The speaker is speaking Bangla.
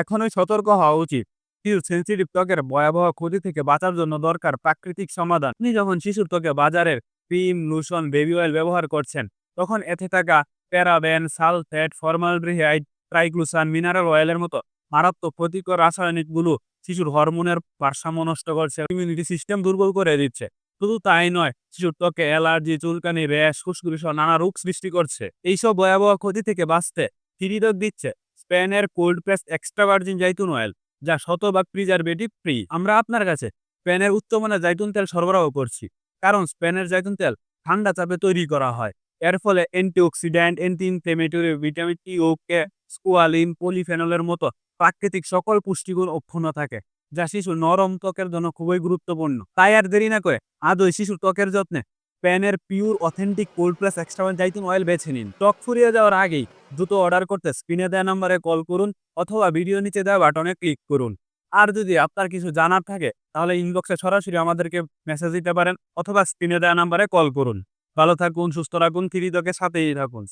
এখনই সতর্ক হওয়া উচিত। শিশু সেন্সিটিভ ত্বকের ভয়াবহ ক্ষতি থেকে বাঁচার জন্য দরকার প্রাকৃতিক সমাধান। আপনি যখন শিশুর ত্বকে বাজারের ক্রিম, লোশন, বেবি অয়েল ব্যবহার করছেন, তখন এতে থাকা paraben sulphate formaldehyde triclosan, mineral অয়েলের মতো মারাত্মক ক্ষতিকর রাসায়নিকগুলো শিশুর হরমোনের ভারসাম্য নষ্ট করছে ইমিউনিটি সিস্টেম দুর্বল করে দিচ্ছে। শুধু তাই নয়, শিশুর ত্বকে অ্যালার্জি, চুলকানি, র্যাশ ফুসকুড়ি সহ নানা রোগ সৃষ্টি করছে। এইসব ভয়াবহ ক্ষতি থেকে বাঁচতে ফিরিদক দিচ্ছে। স্পেনের কোল্ড প্রেস এক্সট্রা ভার্জিন জাইতুন অয়েল, যা শতভাগ প্রিজারভেটিভ ফ্রি। আমরা আপনার কাছে স্পেনের উত্তমানের জাইতুন তেল সরবরাহ করছি, কারণ স্পেনের জাইতুন তেল ঠান্ডা চাপে তৈরি করা হয়। এর ফলে antioxidant anti inflammatory, vitamin T ও কে, স্কোয়ালিন, পলিফেনলের মতো প্রাকৃতিক সকল পুষ্টিগুণ অক্ষুণ্ণ থাকে, যা শিশুর নরম ত্বকের জন্য খুবই গুরুত্বপূর্ণ। তাই আর দেরি না করে আদৌ শিশুর ত্বকের যত্নে প্যানের pure authentic cold plus extra জাইতুন oil বেছে নিন। টক ফুরিয়ে যাওয়ার আগেই দ্রুত অর্ডার করতে স্ক্রিনে দেওয়া নাম্বারে কল করুন অথবা ভিডিও নিচে দেওয়া বাটনে ক্লিক করুন। আর যদি আপনার কিছু জানার থাকে, তাহলে ইনবক্সে সরাসরি আমাদেরকে মেসেজ দিতে পারেন অথবা স্ক্রিনে দেওয়া নাম্বারে কল করুন। ভালো থাকুন, সুস্থ রাখুন থ্রিদকে সাথেই থাকুন।